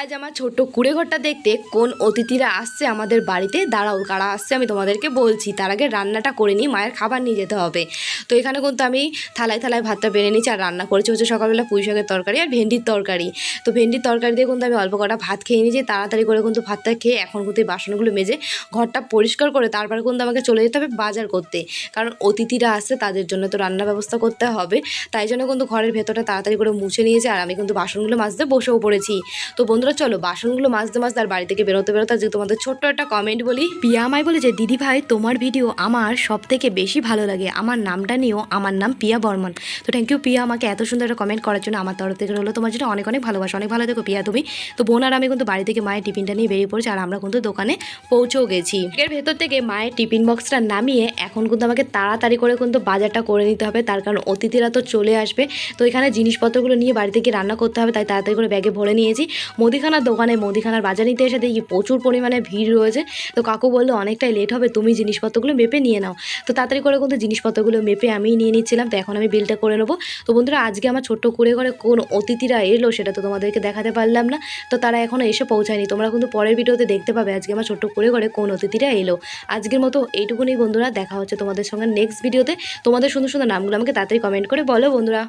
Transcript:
আজ আমার ছোট্ট কুড়ে ঘরটা দেখতে কোন অতিথিরা আসছে আমাদের বাড়িতে? দাঁড়াও, কারা আসছে আমি তোমাদেরকে বলছি। তার আগে রান্নাটা করে নিই, মায়ের খাবার নিয়ে যেতে হবে। তো এখানে কিন্তু আমি থালায় থালায় ভাতটা বেড়ে নিচ্ছি আর রান্না করেছি হচ্ছে সকালবেলা পুঁই শাকের তরকারি আর ভেন্ডির তরকারি। তো ভেন্ডির তরকারি দিয়ে কিন্তু আমি অল্প কটা ভাত খেয়ে নিয়েছি, তাড়াতাড়ি করে কিন্তু ভাতটা খেয়ে এখন কিন্তু বাসনগুলো মেজে ঘরটা পরিষ্কার করে তারপরে কিন্তু আমাকে চলে যেতে হবে বাজার করতে। কারণ অতিথিরা আসছে, তাদের জন্য তো রান্নার ব্যবস্থা করতে হবে। তাই জন্য কিন্তু ঘরের ভেতরটা তাড়াতাড়ি করে মুছে নিয়েছে আর আমি কিন্তু বাসনগুলো মাজতে বসেও পড়েছি। তো বন্ধুরা চলো, বাসনগুলো মাজতে মাজতে আর বাড়ি থেকে বেরোতে বেরোতে আজকে তোমাদের ছোট্ট একটা কমেন্ট বলি। পিয়া আমায় বলে যে, দিদি ভাই, তোমার ভিডিও আমার সব থেকে বেশি ভালো লাগে। আমার নামটা নিয়েও আমার নাম পিয়া বর্মন। তো থ্যাংক ইউ পিয়া আমাকে এত সুন্দর একটা কমেন্ট করার জন্য আমার তরফ থেকে হলো তোমার জন্য অনেক অনেক ভালোবাসা, অনেক ভালো দেখো পিয়া তুমি। তো বোন আর আমি কিন্তু বাড়ি থেকে মায়ের টিফিনটা নিয়ে বেরিয়ে পড়েছি আর আমরা কিন্তু দোকানে পৌঁছেও গেছি। এর ভেতর থেকে মায়ের টিফিন বক্সটা নামিয়ে এখন কিন্তু আমাকে তাড়াতাড়ি করে কিন্তু বাজারটা করে নিতে হবে। তার কারণ অতিথিরা তো চলে আসবে। তো এখানে জিনিসপত্রগুলো নিয়ে বাড়ি থেকে রান্না করতে হবে, তাই তাড়াতাড়ি করে ব্যাগে ভরে নিয়েছি। মুদিখানার দোকানে, মুদিখানার বাজার নিতে এসে দেখি প্রচুর পরিমাণে ভিড় রয়েছে। তো কাকু বলল, অনেকটাই লেট হবে, তুমি জিনিসপত্রগুলো মেপে নিয়ে নাও। তো তাড়াতাড়ি করে কিন্তু জিনিসপত্রগুলো মেপে আমিই নিয়ে নিচ্ছিলাম, তো এখন আমি বিলটা করে নেব। তো বন্ধুরা, আজকে আমার ছোট্ট করে করে কোন অতিথিরা এলো সেটা তো তোমাদেরকে দেখাতে পারলাম না। তো তারা এখনও এসে পৌঁছায়নি। তোমরা কিন্তু পরের ভিডিওতে দেখতে পাবে আজকে আমার ছোট্ট করে করে কোন অতিথিরা এলো। আজকের মতো এইটুকুনি বন্ধুরা, দেখা হচ্ছে তোমাদের সঙ্গে নেক্সট ভিডিওতে তোমাদের সুন্দর সুন্দর নামগুলো আমাকে তাড়াতাড়ি কমেন্ট করে বলো বন্ধুরা।